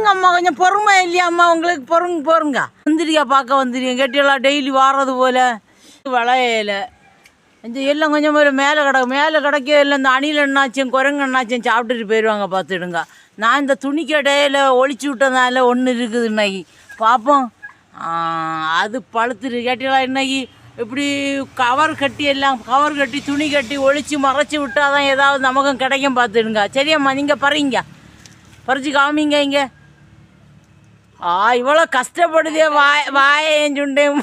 இருங்க அம்மா? கொஞ்சம் பொறுமை இல்லையா அம்மா? உங்களுக்கு பொறுங்க பொறுங்க. முந்திரிக்காய் பார்க்க வந்துருக்கீங்க கேட்டீங்களா டெய்லி வாரது போல். வளையல. இந்த எல்லாம் கொஞ்சம் ஒரு மேலே கிடக்கு. மேலே கிடக்க இல்லை. இந்த அணில் எண்ணாச்சும் குரங்கு எண்ணாச்சும் சாப்பிட்டுட்டு போயிடுவாங்க பார்த்துடுங்க. நான் இந்த துணிக்கடையில் ஒழிச்சு விட்டதால ஒன்று இருக்குது இன்னைக்கு. பார்ப்போம். அது பழுத்துரு. கேட்டீங்களா இன்னைக்கு இப்படி கவர் கட்டி எல்லாம் கவர் கட்டி துணி கட்டி ஒழிச்சு மறைச்சி விட்டால் தான் ஏதாவது நமக்கும் கிடைக்கும் பார்த்துடுங்க. சரியாம்மா நீங்கள் பறீங்க. பறிச்சு காமிங்க இங்கே. ஆ இவ்வளோ கஷ்டப்படுதே வாய வாயேன் சுண்டேன்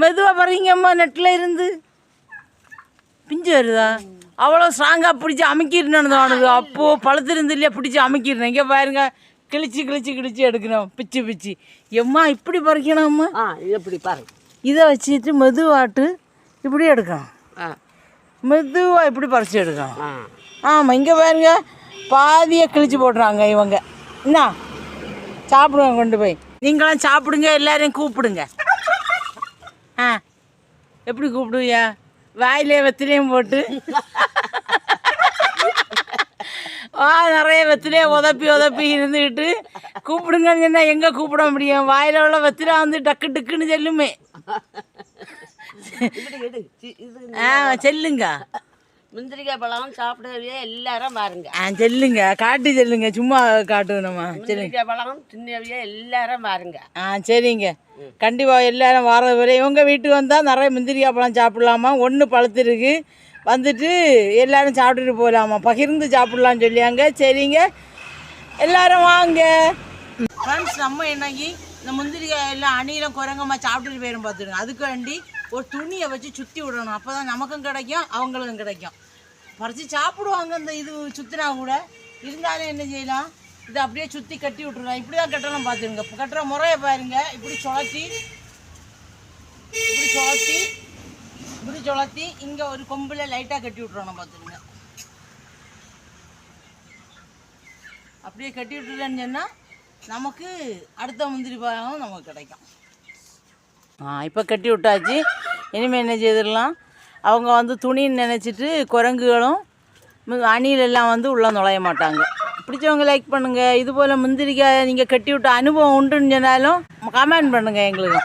மெதுவாக பறீங்கம்மா நெட்டில் இருந்து. பிஞ்சு வருதா? அவ்வளோ ஸ்ட்ராங்காக பிடிச்சி அமுக்கிடணும் தோணுது அப்போது பழுத்திருந்து இல்லையா பிடிச்சி அமுக்கிடணும். இங்கே பாருங்க கிழிச்சு கிழிச்சு கிழிச்சு எடுக்கணும். பிச்சு பிச்சு. எம்மா இப்படி பறிக்கணும்மா எப்படி பாரு. இதை வச்சுட்டு மெதுவாட்டு இப்படி எடுக்கணும். மெதுவாக இப்படி பறிச்சு எடுக்கணும். ஆமாம் இங்கே பாருங்க பாதியை கிழிச்சு போடுறாங்க இவங்க. என்ன சாப்பிடுங்க கொண்டு போய். நீங்களாம் சாப்பிடுங்க எல்லாரையும் கூப்பிடுங்க. ஆ எப்படி கூப்பிடுவியா? வாயிலே வெத்திலையும் போட்டு. வா நிறைய வெத்திலையை உதப்பி உதப்பி இருந்துக்கிட்டு கூப்பிடுங்கன்னு சொன்னால் எங்கே கூப்பிட முடியும்? வாயில் உள்ள வெத்திலை வந்து டக்கு டக்குன்னு செல்லுமே. ஆ செல்லுங்க. முந்திரிக்காய் பழம் சாப்பிடவே எல்லாரும் பாருங்க. ஆ செல்லுங்க. காட்டி செல்லுங்க. சும்மா காட்டுவேணுமா சரி முந்திரிக்காய் பழம் தின்னவே எல்லாரும் பாருங்க. ஆ சரிங்க. கண்டிப்பாக எல்லாரும் வர வரை இவங்க வீட்டுக்கு வந்தால் நிறைய முந்திரிக்காய் பழம் சாப்பிடலாமா? ஒன்று பழுத்திருக்கு. வந்துட்டு எல்லாரும் சாப்பிட்டுட்டு போகலாமா பகிர்ந்து சாப்பிட்லான்னு சொல்லியாங்க. சரிங்க. எல்லாரும் வாங்க. ஃப்ரெண்ட்ஸ் நம்ம என்னைக்கு இந்த முந்திரிக்காய் எல்லாம் அணிலும் குரங்கம்மா சாப்பிட்டுட்டு போயிடும் பார்த்துடுங்க அதுக்கு வேண்டி ஒரு துணியை வச்சு சுற்றி விடணும். அப்போ தான் நமக்கும் கிடைக்கும் அவங்களுக்கும் கிடைக்கும். பறித்து சாப்பிடுவாங்க இந்த இது சுற்றினா கூட. இருந்தாலும் என்ன செய்யலாம்? இதை அப்படியே சுற்றி கட்டி விட்டுறலாம். இப்படி தான் கட்டணும் பார்த்துருங்க கட்டுற முறையை பாருங்க. இப்படி சுழத்தி இப்படி சுழத்தி இப்படி சுழத்தி இங்கே ஒரு கொம்பில் லைட்டாக கட்டி விட்டுறணும் பார்த்துருங்க அப்படியே கட்டி விட்டுருலன்னு சொன்னால் நமக்கு அடுத்த முந்திரி பழம் நமக்கு கிடைக்கும். ஆ இப்போ கட்டி விட்டாச்சு. இனிமேல் என்ன செய்திடலாம்? அவங்க வந்து துணின்னு நினச்சிட்டு குரங்குகளும் அணிலெல்லாம் வந்து உள்ளே நுழைய மாட்டாங்க. பிடிச்சவங்க லைக் பண்ணுங்கள் இது போல் முந்திரிக்காய் நீங்கள் கட்டி விட்ட அனுபவம் உண்டுன்னு சொன்னாலும் கமெண்ட் பண்ணுங்கள் எங்களுக்கு.